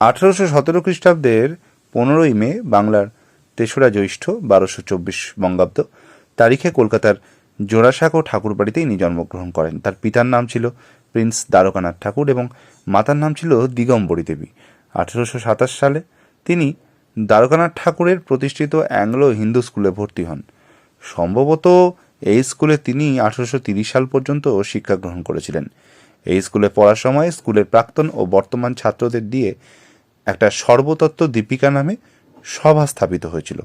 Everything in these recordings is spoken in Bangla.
আঠারোশো সতেরো খ্রিস্টাব্দের পনেরোই মে বাংলার তেসরা জ্যৈষ্ঠ বারোশো চব্বিশ বঙ্গাব্দ তারিখে কলকাতার জোড়াসাঁকো ঠাকুর বাড়িতে ইনি জন্মগ্রহণ করেন। তার পিতার নাম ছিল প্রিন্স দ্বারকানাথ ঠাকুর এবং মাতার নাম ছিল দিগম্বরী দেবী। আঠেরোশো সাতাশ সালে তিনি দ্বারকানাথ ঠাকুরের প্রতিষ্ঠিত অ্যাংলো হিন্দু স্কুলে ভর্তি হন। সম্ভবত এই স্কুলে তিনি আঠারোশো তিরিশ সাল পর্যন্ত শিক্ষা গ্রহণ করেছিলেন। এই স্কুলে পড়ার সময় স্কুলের প্রাক্তন ও বর্তমান ছাত্রদের দিয়ে একটা সর্বতত্ত্ব দীপিকা নামে সভা স্থাপিত হয়েছিল।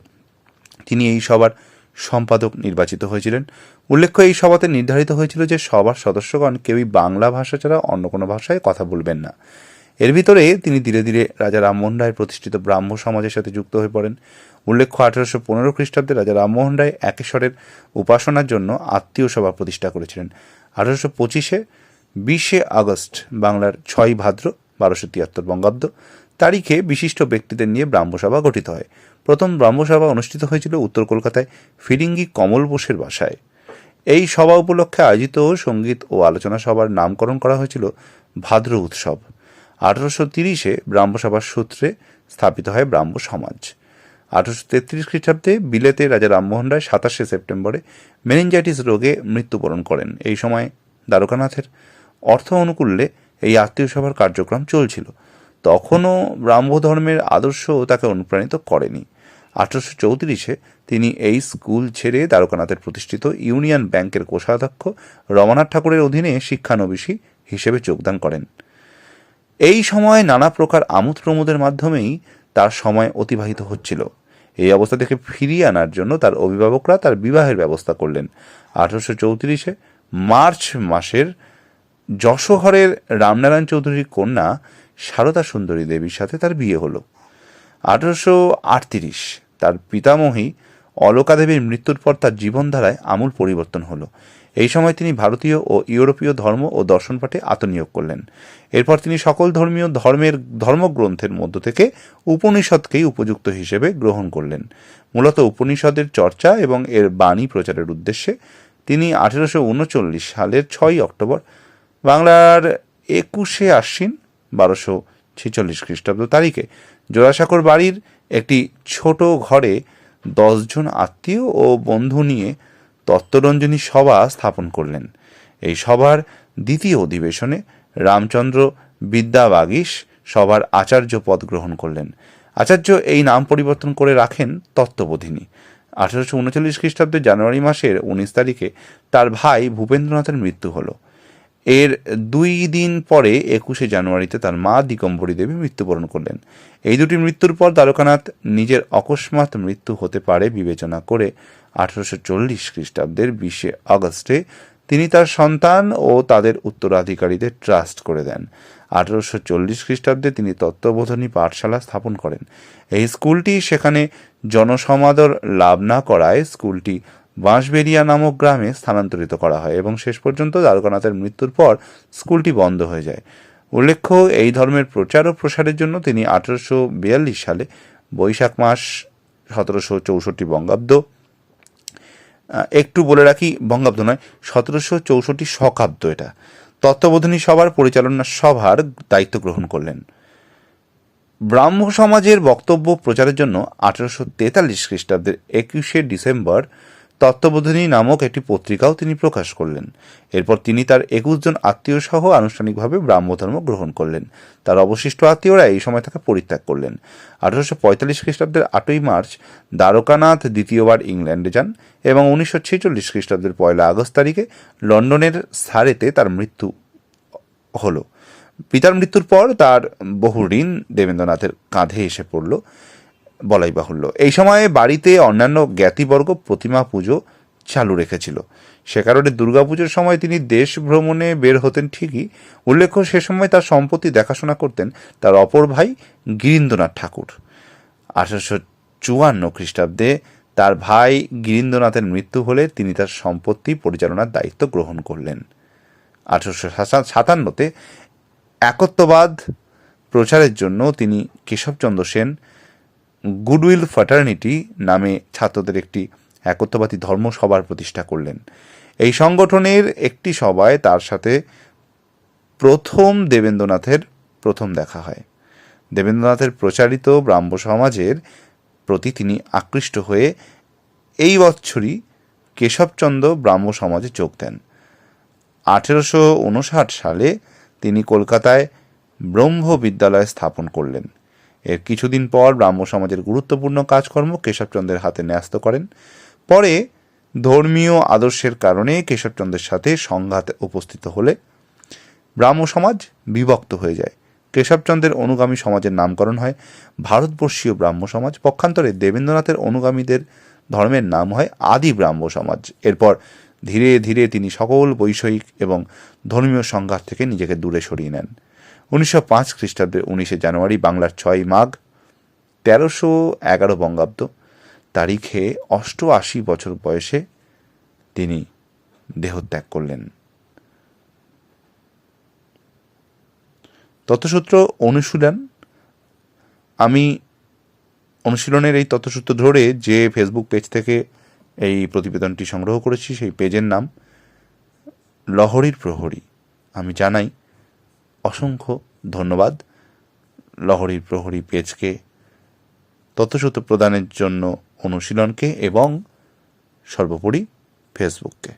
তিনি এই সভার সম্পাদক নির্বাচিত হয়েছিলেন। উল্লেখ্য, এই সভাতে নির্ধারিত হয়েছিল যে সভার সদস্যগণ কেউই বাংলা ভাষা ছাড়া অন্য কোনো ভাষায় কথা বলবেন না। এর ভিতরে তিনি ধীরে ধীরে রাজা রামমোহন রায়ের প্রতিষ্ঠিত ব্রাহ্ম সমাজের সাথে যুক্ত হয়ে পড়েন। উল্লেখ্য, আঠারোশো পনেরো খ্রিস্টাব্দে রাজা রামমোহন রায় একেশ্বরের উপাসনার জন্য আত্মীয় সভা প্রতিষ্ঠা করেছিলেন। আঠারোশো পঁচিশে বিশে আগস্ট বাংলার ছয় ভাদ্র বারোশো তিয়াত্তর বঙ্গাব্দ। তারিখে বিশিষ্ট ব্যক্তিদের নিয়ে ব্রাহ্মসভা গঠিত হয়। প্রথম ব্রাহ্মসভা অনুষ্ঠিত হয়েছিল উত্তর কলকাতায় ফিরিঙ্গি কমল বোসের বাসায়। এই সভা উপলক্ষে আয়োজিত সংগীত ও আলোচনা সভার নামকরণ করা হয়েছিল ভাদ্র উৎসব। আঠারোশো তিরিশে ব্রাহ্মসভার সূত্রে স্থাপিত হয় ব্রাহ্ম সমাজ। আঠারোশো তেত্রিশ খ্রিস্টাব্দে বিলেতে রাজা রামমোহন রায় সাতাশে সেপ্টেম্বরে মেনিনজাইটিস রোগে মৃত্যুবরণ করেন। এই সময় দ্বারকানাথের অর্থ অনুকূল্যে এই আত্মীয় সভার কার্যক্রম চলছিল। তখনও ব্রাহ্ম ধর্মের আদর্শ তাকে অনুপ্রাণিত করেনি। আঠারোশো চৌত্রিশে তিনি এই স্কুল ছেড়ে দ্বারকানাথের প্রতিষ্ঠিত ইউনিয়ন ব্যাংকের কোষাধ্যক্ষ রমানাথ ঠাকুরের অধীনে শিক্ষানবিশী হিসেবে যোগদান করেন। এই সময় নানা প্রকার আমোদ প্রমোদের মাধ্যমেই তার সময় অতিবাহিত হচ্ছিল। এই অবস্থা থেকে ফিরিয়ে আনার জন্য তার অভিভাবকরা তার বিবাহের ব্যবস্থা করলেন। আঠারোশো চৌত্রিশে মার্চ মাসের যশোহরের রামনারায়ণ চৌধুরীর কন্যা সারদা সুন্দরী দেবীর সাথে তার বিয়ে হলো। আঠারোশো আটত্রিশ তার পিতামহী অলকা দেবীর মৃত্যুর পর তার জীবনধারায় আমূল পরিবর্তন হলো। এই সময় তিনি ভারতীয় ও ইউরোপীয় ধর্ম ও দর্শন পাঠে আত্মনিয়োগ করলেন। এরপর তিনি সকল ধর্মীয় ধর্মের ধর্মগ্রন্থের মধ্য থেকে উপনিষদকেই উপযুক্ত হিসেবে গ্রহণ করলেন। মূলত উপনিষদের চর্চা এবং এর বাণী প্রচারের উদ্দেশ্যে তিনি আঠেরোশো উনচল্লিশ সালের ছয়ই অক্টোবর বাংলার একুশে আশ্বিন বারোশো ছেচল্লিশ খ্রিস্টাব্দ তারিখে জোড়াসাঁকোর বাড়ির একটি ছোট ঘরে দশজন আত্মীয় ও বন্ধু নিয়ে তত্ত্বরঞ্জনী সভা স্থাপন করলেন। এই সভার দ্বিতীয় অধিবেশনে রামচন্দ্র বিদ্যাবাগীশ সভার আচার্য পদ গ্রহণ করলেন। আচার্য এই নাম পরিবর্তন করে রাখেন তত্ত্ববোধিনী। আঠারোশো উনচল্লিশ খ্রিস্টাব্দে জানুয়ারি মাসের উনিশ তারিখে তার ভাই ভূপেন্দ্রনাথের মৃত্যু হলো। এর দুই দিন পরে একুশে জানুয়ারিতে তার মা দিগম্বরী দেবী মৃত্যুবরণ করলেন। এই দুটি মৃত্যুর পর দ্বারকানাথ নিজের অকস্মাৎ মৃত্যু হতে পারে বিবেচনা করে আঠারোশো চল্লিশ খ্রিস্টাব্দের বিশে আগস্টে তিনি তার সন্তান ও তাদের উত্তরাধিকারীদের ট্রাস্ট করে দেন। আঠারোশো চল্লিশ খ্রিস্টাব্দে তিনি তত্ত্ববোধনী পাঠশালা স্থাপন করেন। এই স্কুলটি সেখানে জনসমাদর লাভ না করায় স্কুলটি বাঁশবেরিয়া নামক গ্রামে স্থানান্তরিত করা হয় এবং শেষ পর্যন্ত দ্বারকানাথের মৃত্যুর পর স্কুলটি বন্ধ হয়ে যায়। উল্লেখ্য, এই ধর্মের প্রচার ও প্রসারের জন্য তিনি আঠারোশো বিয়াল্লিশ সালে বৈশাখ মাস সতেরোশো চৌষট্টি বঙ্গাব্দ একটু বলে রাখি, বঙ্গাব্দ নয়, সতেরোশো চৌষট্টি শকাব্দ এটা। তত্ত্ববোধনী সভার পরিচালনা সভার দায়িত্ব গ্রহণ করলেন। ব্রাহ্ম সমাজের বক্তব্য প্রচারের জন্য আঠারোশো তেতাল্লিশ খ্রিস্টাব্দের একুশে ডিসেম্বর তত্ত্ববোধিনী নামক একটি পত্রিকাও তিনি প্রকাশ করলেন। এরপর তিনি তার একুশ জন আত্মীয় সহ আনুষ্ঠানিকভাবে ব্রাহ্মধর্ম গ্রহণ করলেন। তার অবশিষ্ট আত্মীয়রা এই সময় তাকে পরিত্যাগ করলেন। আঠারোশো পঁয়তাল্লিশ খ্রিস্টাব্দের আটই মার্চ দ্বারকানাথ দ্বিতীয়বার ইংল্যান্ডে যান এবং উনিশশো ছেচল্লিশ খ্রিস্টাব্দের পয়লা আগস্ট তারিখে লন্ডনের সারেতে তার মৃত্যু হলো। পিতার মৃত্যুর পর তার বহু ঋণ দেবেন্দ্রনাথের কাঁধে এসে পড়ল। বলাই বাহুল্য। এই সময়ে বাড়িতে অন্যান্য জ্ঞাতিবর্গ প্রতিমা পুজো চালু রেখেছিল। সে কারণে দুর্গাপুজোর সময় তিনি দেশ ভ্রমণে বের হতেন ঠিকই। উল্লেখ্য, সে সময় তার সম্পত্তি দেখাশোনা করতেন তার অপর ভাই গিরীন্দ্রনাথ ঠাকুর। আঠারোশো চুয়ান্ন খ্রিস্টাব্দে তার ভাই গিরীন্দ্রনাথের মৃত্যু হলে তিনি তার সম্পত্তি পরিচালনার দায়িত্ব গ্রহণ করলেন। আঠারোশো সাতান্নতে একত্ববাদ প্রচারের জন্য তিনি কেশবচন্দ্র সেন গুডউইল ফ্যাটার্নিটি নামে ছাত্রদের একটি একত্ববাদী ধর্মসভার প্রতিষ্ঠা করলেন। এই সংগঠনের একটি সভায় তার সাথে প্রথম দেবেন্দ্রনাথের প্রথম দেখা হয়। দেবেন্দ্রনাথের প্রচারিত ব্রাহ্ম সমাজের প্রতি তিনি আকৃষ্ট হয়ে এই বছরই কেশবচন্দ্র ব্রাহ্ম সমাজে যোগ দেন। আঠেরোশো উনষাট সালে তিনি কলকাতায় ব্রহ্ম বিদ্যালয় স্থাপন করলেন। এর কিছুদিন পর ব্রাহ্ম সমাজের গুরুত্বপূর্ণ কাজকর্ম কেশবচন্দ্রের হাতে ন্যস্ত করেন। পরে ধর্মীয় আদর্শের কারণে কেশবচন্দ্রের সাথে সংঘাতে উপস্থিত হলে ব্রাহ্ম সমাজ বিভক্ত হয়ে যায়। কেশবচন্দ্রের অনুগামী সমাজের নামকরণ হয় ভারতবর্ষীয় ব্রাহ্ম সমাজ। পক্ষান্তরে দেবেন্দ্রনাথের অনুগামীদের ধর্মের নাম হয় আদি ব্রাহ্ম সমাজ। এরপর ধীরে ধীরে তিনি সকল বৈষয়িক এবং ধর্মীয় সংঘাত থেকে নিজেকে দূরে সরিয়ে নেন। উনিশশো পাঁচ খ্রিস্টাব্দের উনিশে জানুয়ারি বাংলার ছয় মাঘ, তেরোশো এগারো বঙ্গাব্দ তারিখে অষ্টআশি বছর বয়সে তিনি দেহত্যাগ করলেন। তথ্যসূত্র অনুশীলন, আমি অনুশীলনের এই তথ্যসূত্র ধরে যে ফেসবুক পেজ থেকে এই প্রতিবেদনটি সংগ্রহ করেছি, সেই পেজের নাম, লহরীর প্রহরী, আমি জানাই অসংখ্য ধন্যবাদ লহরীর প্রহরী পেজকে তথ্যসূত্র প্রদানের জন্য অনুশীলনকে এবং সর্বোপরি ফেসবুককে।